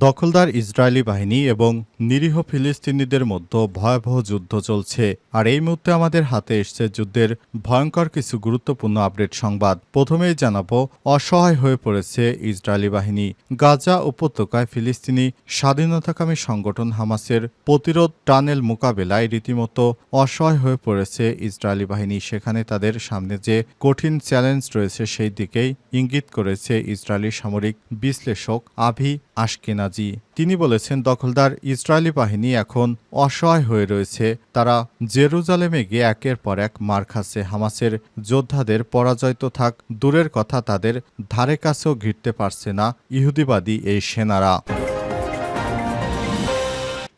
দখলদার ইসরায়েলি বাহিনী এবং নিরীহ ফিলিস্তিনিদের মধ্যে ভয়াবহ যুদ্ধ চলছে। আর এই মুহূর্তে আমাদের হাতে এসছে যুদ্ধের ভয়ঙ্কর কিছু গুরুত্বপূর্ণ আপডেট সংবাদ। প্রথমেই জানাব, অসহায় হয়ে পড়েছে ইসরায়েলি বাহিনী। গাজা উপত্যকায় ফিলিস্তিনি স্বাধীনতাকামী সংগঠন হামাসের প্রতিরোধ টানেল মোকাবেলায় রীতিমতো অসহায় হয়ে পড়েছে ইসরায়েলি বাহিনী। সেখানে তাদের সামনে যে কঠিন চ্যালেঞ্জ রয়েছে, সেই দিকেই ইঙ্গিত করেছে ইসরায়েলি সামরিক বিশ্লেষক আভি আশকেনাজি। তিনি বলেছেন, দখলদার ইসরায়েলি বাহিনী এখন অসহায় হয়ে রয়েছে। তারা জেরুজালেমে গিয়ে একের পর এক মার খাচ্ছে। হামাসের যোদ্ধাদের পরাজয় তো থাক, দূরের কথা তাদের ধারে কাছেও ঘিরতে পারছে না ইহুদিবাদী এই সেনারা।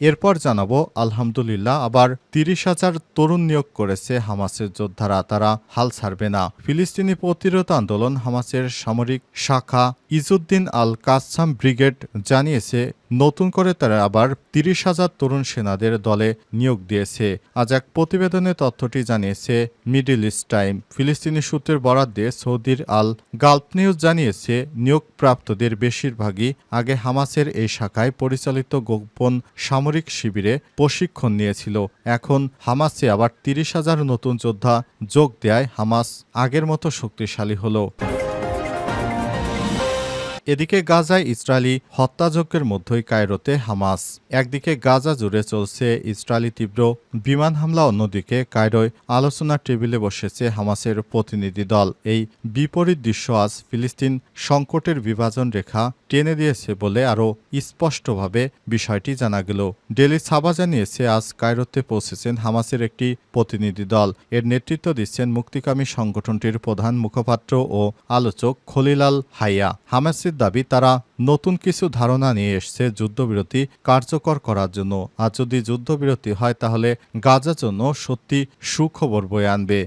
এরপর জানাব, আলহামদুলিল্লাহ, আবার তিরিশ হাজার তরুণ নিয়োগ করেছে হামাসের যোদ্ধারা। তারা হাল ছাড়বে না। ফিলিস্তিনি প্রতিরোধ আন্দোলন হামাসের সামরিক শাখা ইজুদ্দিন আল কাসাম ব্রিগেড জানিয়েছে নতুন করে তারা আবার তিরিশ হাজার তরুণ সেনাদের দলে নিয়োগ দিয়েছে। আজ এক প্রতিবেদনে তথ্যটি জানিয়েছে, মিডিল ইস্ট টাইম ফিলিস্তিনি সূত্রের বরাদ দিয়ে সৌদির আল গালফ নিউজ জানিয়েছে, নিয়োগপ্রাপ্তদের বেশিরভাগই আগে হামাসের এই শাখায় পরিচালিত গোপন সামরিক শিবিরে প্রশিক্ষণ নিয়েছিল। এখন হামাসে আবার তিরিশ হাজার নতুন যোদ্ধা যোগ দেয় হামাস আগের মতো শক্তিশালী হলো। এদিকে গাজায় ইসরায়েলি হত্যাযজ্ঞের মধ্যেই কায়রোতে হামাস। একদিকে গাজা জুড়ে চলছে ইসরায়েলি তীব্র বিমান হামলা, অন্যদিকে কায়রোয় আলোচনার টেবিলে বসেছে হামাসের প্রতিনিধি দল। এই বিপরীত দৃশ্য আজ ফিলিস্তিন সংকটের বিভাজন রেখা টেনে দিয়েছে বলে আরও স্পষ্টভাবে বিষয়টি জানা গেল। ডেলি সাবা জানিয়েছে, আজ কায়রোতে পৌঁছেছেন হামাসের একটি প্রতিনিধি দল। এর নেতৃত্ব দিচ্ছেন মুক্তিকামী সংগঠনটির প্রধান মুখপাত্র ও আলোচক খলিলাল হাইয়া। হামাসের দাবি, তারা নতুন কিছু ধারণা নিয়ে এসছে যুদ্ধবিরতি কার্যকর করার জন্য। আর যদি যুদ্ধবিরতি হয়, তাহলে গাজার জন্য সত্যি সুখবর বয়ে আনবে।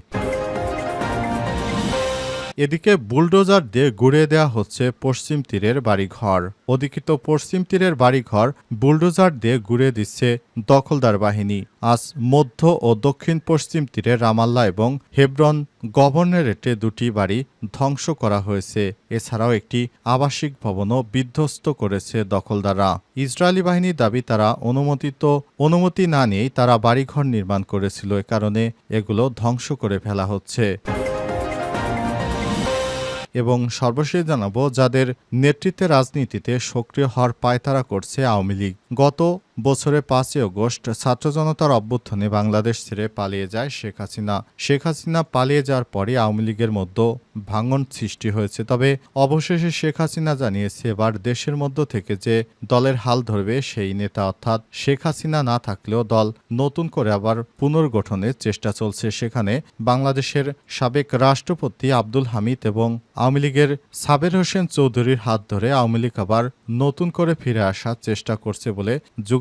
এদিকে বুলডোজার দিয়ে গুড়িয়ে দেওয়া হচ্ছে পশ্চিম তীরের বাড়িঘর। অধিকৃত পশ্চিম তীরের বাড়িঘর বুলডোজার দিয়ে গুড়িয়ে দিচ্ছে দখলদার বাহিনী। আজ মধ্য ও দক্ষিণ পশ্চিম তীরে রামাল্লা এবং হেব্রন গভর্নরেটে দুটি বাড়ি ধ্বংস করা হয়েছে। এছাড়াও একটি আবাসিক ভবনও বিধ্বস্ত করেছে দখলদাররা। ইসরায়েলি বাহিনীর দাবি, তারা অনুমোদিত, অনুমতি না নিয়েই তারা বাড়িঘর নির্মাণ করেছিল। এ কারণে এগুলো ধ্বংস করে ফেলা হচ্ছে। এবং সর্বশেষ জানাব যাদের নেতৃত্বে রাজনীতিতে সক্রিয় হওয়ার পায়তারা করছে আওয়ামী লীগ। গত বছরে পাঁচই আগস্ট ছাত্র জনতার অভ্যুত্থানে বাংলাদেশ ছেড়ে পালিয়ে যায় শেখ হাসিনা। শেখ হাসিনা পালিয়ে যাওয়ার পরে আওয়ামী লীগের মধ্যে ভাঙন সৃষ্টি হয়েছে। তবে অবশেষে শেখ হাসিনা জানিয়েছে, এবার দেশের মধ্য থেকে যে দলের হাল ধরবে সেই নেতা অর্থাৎ শেখ হাসিনা না থাকলেও দল নতুন করে আবার পুনর্গঠনের চেষ্টা চলছে। সেখানে বাংলাদেশের সাবেক রাষ্ট্রপতি আব্দুল হামিদ এবং আওয়ামী লীগের সাবের হোসেন চৌধুরীর হাত ধরে আওয়ামী লীগ আবার নতুন করে ফিরে আসার চেষ্টা করছে বলে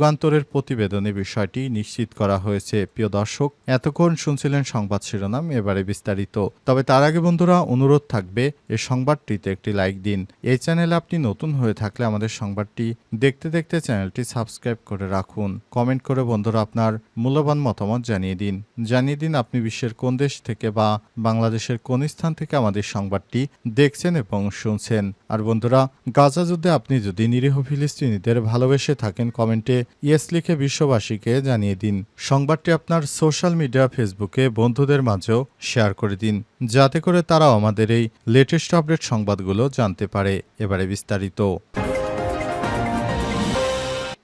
যুগান্তরের প্রতিবেদনে বিষয়টি নিশ্চিত করা হয়েছে। প্রিয় দর্শক, এতক্ষণ শুনছিলেন সংবাদ শিরোনাম, এবারে বিস্তারিত। তবে তার আগে বন্ধুরা, অনুরোধ থাকবে এই সংবাদটিতে একটি লাইক দিন। এই চ্যানেলে আপনি নতুন হয়ে থাকলে আমাদের সংবাদটি দেখতে দেখতে চ্যানেলটি সাবস্ক্রাইব করে রাখুন। কমেন্ট করে বন্ধুরা আপনার মূল্যবান মতামত জানিয়ে দিন। জানিয়ে দিন আপনি বিশ্বের কোন দেশ থেকে বা বাংলাদেশের কোন স্থান থেকে আমাদের সংবাদটি দেখছেন এবং শুনছেন। আর বন্ধুরা, গাজা যুদ্ধে আপনি যদি নিরীহ ফিলিস্তিনিদের ভালোবেসে থাকেন, কমেন্টে ইয়েস লিখে বিশ্ববাসীকে জানিয়ে দিন। সংবাদটি আপনার সোশ্যাল মিডিয়া ফেসবুকে বন্ধুদের মাঝেও শেয়ার করে দিন, যাতে করে তারাও আমাদের এই লেটেস্ট আপডেট সংবাদগুলো জানতে পারে। এবারে বিস্তারিত।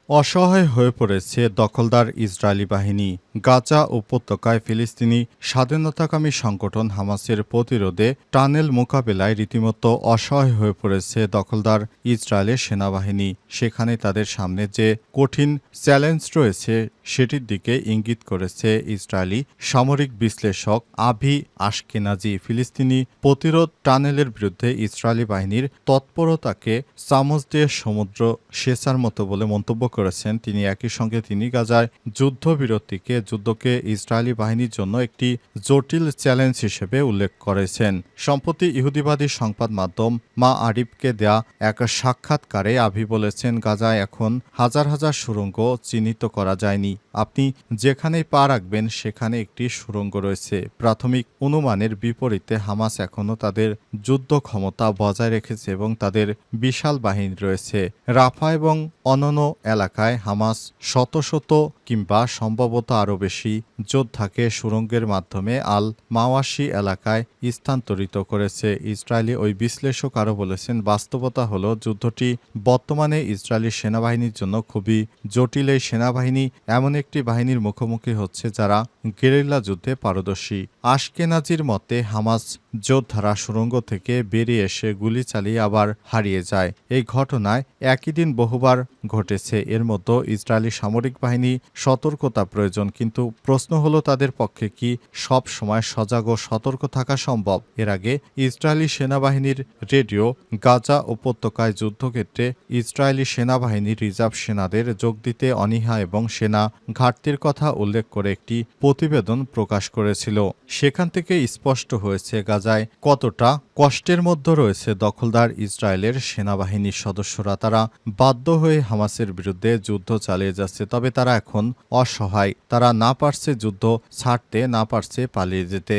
অসহায় হয়ে পড়েছে দখলদার ইসরায়েলি বাহিনী। গাজা উপত্যকায় ফিলিস্তিনি স্বাধীনতাকামী সংগঠন হামাসের প্রতিরোধে টানেল মোকাবেলায় রীতিমতো অসহায় হয়ে পড়েছে দখলদার ইসরায়েলের সেনাবাহিনী। সেখানে তাদের সামনে যে কঠিন চ্যালেঞ্জ রয়েছে, সেটির দিকে ইঙ্গিত করেছে ইসরায়েলি সামরিক বিশ্লেষক আভি আশকেনাজি। ফিলিস্তিনি প্রতিরোধ টানেলের বিরুদ্ধে ইসরায়েলি বাহিনীর তৎপরতাকে চামচ দিয়ে সমুদ্র সেচার মতো বলে মন্তব্য করেছেন। তিনি একই সঙ্গে তিনি গাজায় যুদ্ধবিরতিকে যুদ্ধকে ইসরায়েলি বাহিনীর জন্য একটি জটিল চ্যালেঞ্জ হিসেবে উল্লেখ করেছেন। সম্প্রতি ইহুদিবাদী সংবাদ মাধ্যম মা আরিফকে দেয়া এক সাক্ষাৎকারে আভি বলেছেন, গাজায় এখন হাজার হাজার সুরঙ্গ চিহ্নিত করা যায়নি। আপনি যেখানেই পা রাখবেন, সেখানে একটি সুড়ঙ্গ রয়েছে। প্রাথমিক অনুমানের বিপরীতে হামাস এখনও তাদের যুদ্ধ ক্ষমতা বজায় রেখেছে এবং তাদের বিশাল বাহিনী রয়েছে। রাফা এবং অনন্য এলাকায় হামাস শত শত কিংবা সম্ভবত আরও বেশি যোদ্ধাকে সুড়ঙ্গের মাধ্যমে আল মাওয়াশি এলাকায় স্থানান্তরিত করেছে। ইসরায়েলি ওই বিশ্লেষক আরও বলেছেন, বাস্তবতা হলো যুদ্ধটি বর্তমানে ইসরায়েলি সেনাবাহিনীর জন্য খুবই জটিল। এই সেনাবাহিনী এমন একটি বাহিনীর মুখোমুখি হচ্ছে যারা গেরিল্লা যুদ্ধে পারদর্শী। আশকেনাজির মতে, হামাস যোদ্ধারা সুড়ঙ্গ থেকে বেরিয়ে এসে গুলি চালিয়ে আবার হারিয়ে যায়। এই ঘটনায় একই দিন বহুবার ঘটেছে। এর মধ্যে ইসরায়েলি সামরিক বাহিনী সতর্কতা প্রয়োজন, কিন্তু প্রশ্ন হলো, তাদের পক্ষে কি সব সময় সজাগ ও সতর্ক থাকা সম্ভব? এর আগে ইসরায়েলি সেনাবাহিনীর রেডিও গাজা উপত্যকায় যুদ্ধক্ষেত্রে ইসরায়েলি সেনাবাহিনীর রিজার্ভ সেনাদের যোগ দিতে অনীহা এবং সেনা ঘাটতির কথা উল্লেখ করে একটি প্রতিবেদন প্রকাশ করেছিল। সেখান থেকে স্পষ্ট হয়েছে, গাজায় কতটা কষ্টের মধ্যে রয়েছে দখলদার ইসরায়েলের সেনাবাহিনীর সদস্যরা। তারা বাধ্য হয়ে হামাসের বিরুদ্ধে যুদ্ধ চালিয়ে যাচ্ছে, তবে তারা এখন অসহায়। তারা না পারছে যুদ্ধ ছাড়তে না পারছে পালিয়ে যেতে।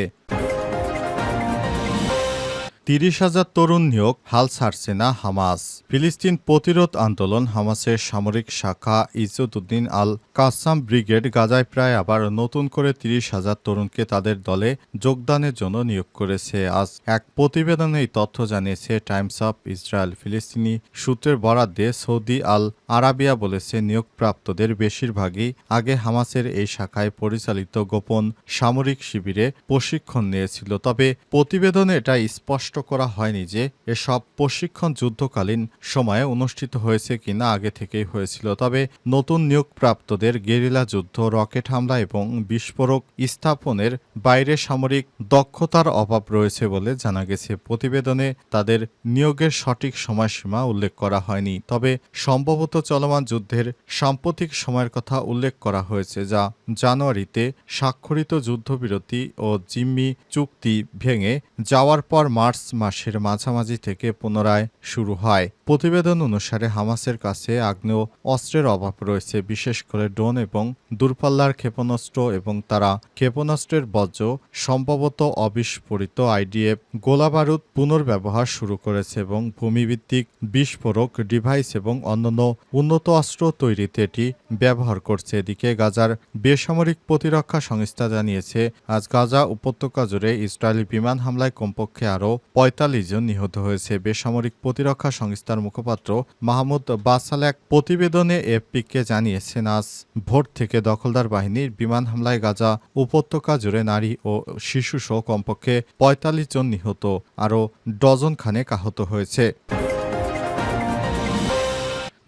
তিরিশ হাজার তরুণ নিয়োগ হাল ছাড়ছে না হামাস। ফিলিস্তিন প্রতিরোধ আন্দোলন হামাসের সামরিক শাখা ইজুদ্দিন আল কাসাম ব্রিগেড গাজায় প্রায় আবার নতুন করে তিরিশ হাজার তরুণকে তাদের দলে যোগদানের জন্য নিয়োগ করেছে। আজ এক প্রতিবেদনে এই তথ্য জানিয়েছে টাইমস অফ ইসরায়েল। ফিলিস্তিনি সূত্রের বরাদ দিয়ে সৌদি আল আরাবিয়া বলেছে, নিয়োগপ্রাপ্তদের বেশিরভাগই আগে হামাসের এই শাখায় পরিচালিত গোপন সামরিক শিবিরে প্রশিক্ষণ নিয়েছিল। তবে প্রতিবেদনে এটা স্পষ্ট করা হয়নি যে এসব প্রশিক্ষণ যুদ্ধকালীন সময়ে অনুষ্ঠিত হয়েছে কিনা, আগে থেকেই হয়েছিল। তবে নতুন নিয়োগপ্রাপ্তদের গেরিলা যুদ্ধ, রকেট হামলা এবং বিস্ফোরক স্থাপনের বাইরে সামরিক দক্ষতার অভাব রয়েছে বলে জানা গেছে। প্রতিবেদনে তাদের নিয়োগের সঠিক সময়সীমা উল্লেখ করা হয়নি। তবে সম্ভবত চলমান যুদ্ধের সাম্প্রতিক সময়ের কথা উল্লেখ করা হয়েছে, যা জানুয়ারিতে স্বাক্ষরিত যুদ্ধবিরতি ও জিম্মি চুক্তি ভেঙে যাওয়ার পর মার্চ মাসের মাঝামাঝি থেকে পুনরায় শুরু হয়। প্রতিবেদন অনুসারে হামাসের কাছে আগ্নেয় অস্ত্রের অভাব রয়েছে, বিশেষ করে ড্রোন এবং দূরপাল্লার ক্ষেপণাস্ত্র এবং তারা ক্ষেপণাস্ত্রের বর্জ্য, সম্ভবত অবিস্ফোরিত আইডিএফ, গোলাবারুদ পুনর্ব্যবহার শুরু করেছে এবং ভূমিভিত্তিক বিস্ফোরক ডিভাইস এবং অন্যান্য উন্নত অস্ত্র তৈরিতে এটি ব্যবহার করছে। এদিকে গাজার বেসামরিক প্রতিরক্ষা সংস্থা জানিয়েছে, আজ গাজা উপত্যকা জুড়ে ইসরায়েলি বিমান হামলায় কমপক্ষে আরও পঁয়তাল্লিশ জন নিহত হয়েছে। বেসামরিক প্রতিরক্ষা সংস্থার মুখপাত্র মাহমুদ বাসাল এক প্রতিবেদনে এফপিকে জানিয়েছেন, আজ ভোর থেকে দখলদার বাহিনীর বিমান হামলায় গাজা উপত্যকা জুড়ে নারী ও শিশুসহ কমপক্ষে পঁয়তাল্লিশ জন নিহত, আরও ডজন খানেক আহত হয়েছে।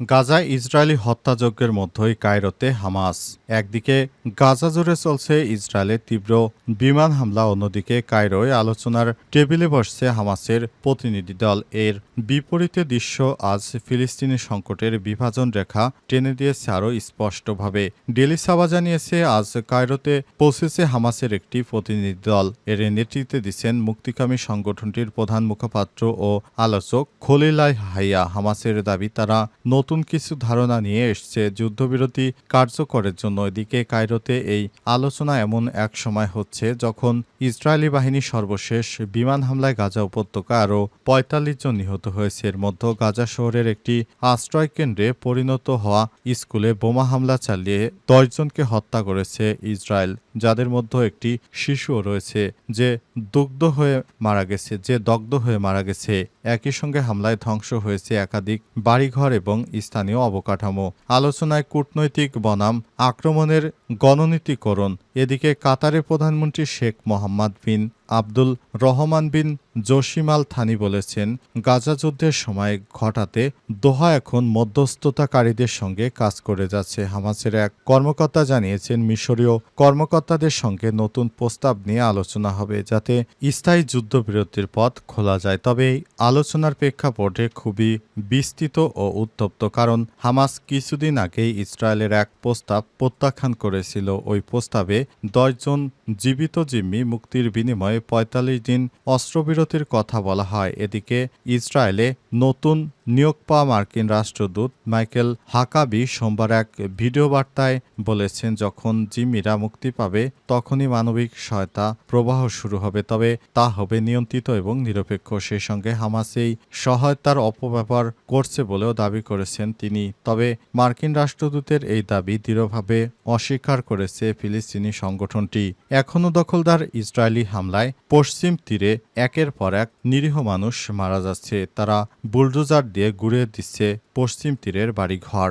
গাজায় ইসরায়েলি হত্যাযজ্ঞের মধ্যেই কায়রোতে হামাস। একদিকে গাজা জুড়ে চলছে ইসরায়েলের তীব্র বিমান হামলা, অন্যদিকে কায়রোয় আলোচনার টেবিলে বসছে হামাসের প্রতিনিধি দল। এর বিপরীতে দৃশ্য আজ ফিলিস্তিনি সংকটের বিভাজন রেখা টেনে দিয়েছে আরও স্পষ্টভাবে। ডেলি সাবা জানিয়েছে, আজ কায়রোতে পৌঁছেছে হামাসের একটি প্রতিনিধি দল। এর নেতৃত্বে দিচ্ছেন মুক্তিকামী সংগঠনটির প্রধান মুখপাত্র ও আলোচক খলিলাই হাইয়া। হামাসের দাবি, তারা নতুন কিছু ধারণা নিয়ে এসছে যুদ্ধবিরতি কার্যকরের জন্য। এদিকে কায়রোতে এই আলোচনা এমন এক সময় হচ্ছে যখন ইসরায়েলি বাহিনী সর্বশেষ বিমান হামলায় গাজা উপত্যকা আরও পঁয়তাল্লিশ জন নিহত হয়েছে। এর মধ্যে গাজা শহরের একটি আশ্রয় কেন্দ্রে পরিণত হওয়া স্কুলে বোমা হামলা চালিয়ে দশজনকে হত্যা করেছে ইসরায়েল, যাদের মধ্যে একটি শিশুও রয়েছে যে দুগ্ধ হয়ে মারা গেছে, যে দগ্ধ হয়ে মারা গেছে। একই সঙ্গে হামলায় ধ্বংস হয়েছে একাধিক বাড়িঘর এবং স্থানীয় অবকাঠামো আলোচনায় কূটনৈতিক বনাম আক্রমণের গণনীতিকরণ এদিকে কাতারের প্রধানমন্ত্রী Sheikh Mohammed bin Abdul Rahman bin Jassim Al Thani বলেছেন, গাজা যুদ্ধের সময় ঘটাতে দোহা এখন মধ্যস্থতাকারীদের সঙ্গে কাজ করে যাচ্ছে হামাসের এক কর্মকর্তা জানিয়েছেন, মিশরীয় কর্মকর্তাদের সঙ্গে নতুন প্রস্তাব নিয়ে আলোচনা হবে যাতে স্থায়ী যুদ্ধবিরতির পথ খোলা যায়। তবে এই আলোচনার প্রেক্ষাপটে খুবই বিস্তৃত ও উত্তপ্ত, কারণ হামাস কিছুদিন আগেই ইসরায়েলের এক প্রস্তাব প্রত্যাখ্যান করেছিল। ওই প্রস্তাবে দশজন জীবিত জিম্মি মুক্তির বিনিময়ে পঁয়তাল্লিশ দিন অস্ত্রবিরতির কথা বলা হয়। এদিকে ইসরায়েলে নতুন নিয়োগ পাওয়া মার্কিন রাষ্ট্রদূত মাইকেল হাকাবি সোমবার এক ভিডিও বার্তায় বলেছেন, যখন জিম্মিরা মুক্তি পাবে, তখনই মানবিক সহায়তা প্রবাহ শুরু হবে। তবে তা হবে নিয়ন্ত্রিত এবং নিরপেক্ষ। সেই সঙ্গে হামাস এই সহায়তার অপব্যবহার করছে বলেও দাবি করেছেন তিনি। তবে মার্কিন রাষ্ট্রদূতের এই দাবি দৃঢ়ভাবে অস্বীকার করেছে ফিলিস্তিনি সংগঠনটি। এখনও দখলদার ইসরায়েলি হামলায় পশ্চিম তীরে একের পর এক নিরীহ মানুষ মারা যাচ্ছে। তারা বুলডোজার দিয়ে ঘুরে দিচ্ছে পশ্চিম তীরের বাড়িঘর।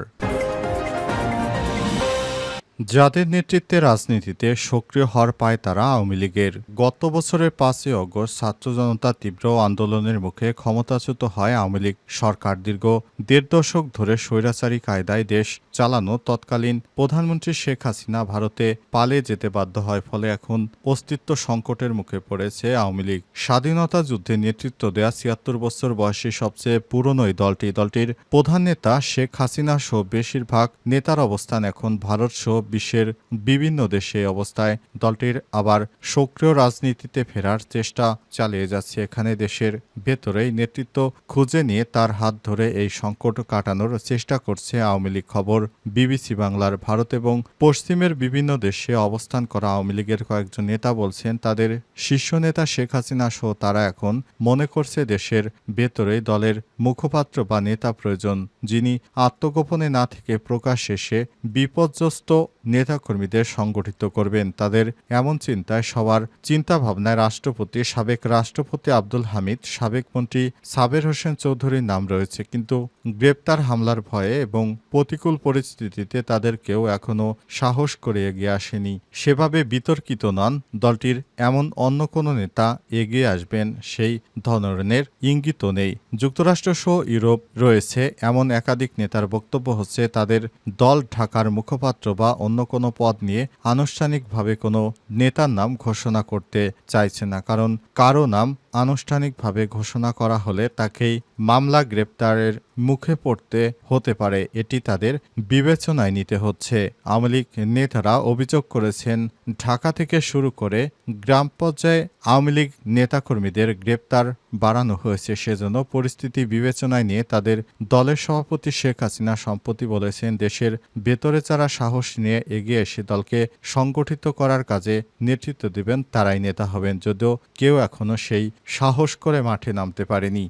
যাদের নেতৃত্বে রাজনীতিতে সক্রিয় হওয়ার পায় তারা আওয়ামী লীগের। গত বছরের পাঁচই অগস্ট ছাত্র জনতা তীব্র আন্দোলনের মুখে ক্ষমতাচ্যুত হয় আওয়ামী লীগ সরকার দীর্ঘ দেড় দশক ধরে স্বৈরাচারী কায়দায় দেশ চালানো তৎকালীন প্রধানমন্ত্রী শেখ হাসিনা ভারতে পালিয়ে যেতে বাধ্য হয়, ফলে এখন অস্তিত্ব সংকটের মুখে পড়েছে আওয়ামী লীগ। স্বাধীনতা যুদ্ধে নেতৃত্ব দেয়া ছিয়াত্তর বছর বয়সী সবচেয়ে পুরনো এই দলটি দলটির প্রধান নেতা শেখ হাসিনা সহ বেশিরভাগ নেতার অবস্থান এখন ভারত সহ বিশ্বের বিভিন্ন দেশে অবস্থায় দলটির আবার সক্রিয় রাজনীতিতে ফেরার চেষ্টা চালিয়ে যাচ্ছে। এখানে দেশের ভেতরেই নেতৃত্ব খুঁজে নিয়ে তার হাত ধরে এই সংকট কাটানোর চেষ্টা করছে আওয়ামী লীগ। খবর, বিবিসি বাংলার ভারত এবং পশ্চিমের বিভিন্ন দেশে অবস্থান করা আওয়ামী লীগের কয়েকজন নেতা বলছেন, তাদের শীর্ষ নেতা শেখ হাসিনা সহ তারা এখন মনে করছে দেশের ভেতরেই দলের মুখপাত্র বা নেতা প্রয়োজন, যিনি আত্মগোপনে না থেকে প্রকাশ শেষে বিপর্যস্ত নেতাকর্মীদের সংগঠিত করবেন। তাদের এমন চিন্তায় সবার চিন্তা ভাবনায় রাষ্ট্রপতি সাবেক রাষ্ট্রপতি আব্দুল হামিদ, সাবেক মন্ত্রী সাবের হোসেন চৌধুরীর নাম রয়েছে। কিন্তু গ্রেপ্তার হামলার ভয়ে এবং প্রতিকূল পরিস্থিতিতে তাদের কেউ এখনও সাহস করে এগিয়ে আসেনি। সেভাবে বিতর্কিত নন, দলটির এমন অন্য কোনো নেতা এগিয়ে আসবেন সেই ধরনের ইঙ্গিতও নেই। যুক্তরাষ্ট্র সহ ইউরোপ রয়েছে এমন একাধিক নেতার বক্তব্য হচ্ছে তাদের দল ঢাকার মুখপাত্র বা অন্য কোনো পদ নিয়ে আনুষ্ঠানিকভাবে কোনো নেতার নাম ঘোষণা করতে চাইছে না কারণ কারও নাম আনুষ্ঠানিকভাবে ঘোষণা করা হলে তাকেই মামলা গ্রেপ্তারের মুখে পড়তে হতে পারে। এটি তাদের বিবেচনায় নিতে হচ্ছে। আওয়ামী লীগ নেতারা অভিযোগ করেছেন, ঢাকা থেকে শুরু করে গ্রাম পর্যায়ে আওয়ামী লীগ নেতাকর্মীদের গ্রেপ্তার বাড়ানো হয়েছে। সেজন্য পরিস্থিতি বিবেচনায় নিয়ে তাদের দলের সভাপতি শেখ হাসিনা সম্প্রতি বলেছেন, দেশের ভেতরে যারা সাহস নিয়ে এগিয়ে এসে দলকে সংগঠিত করার কাজে নেতৃত্ব দেবেন, তারাই নেতা হবেন। যদিও কেউ এখনও সেই সাহস করে মাঠে নামতে পারেনি।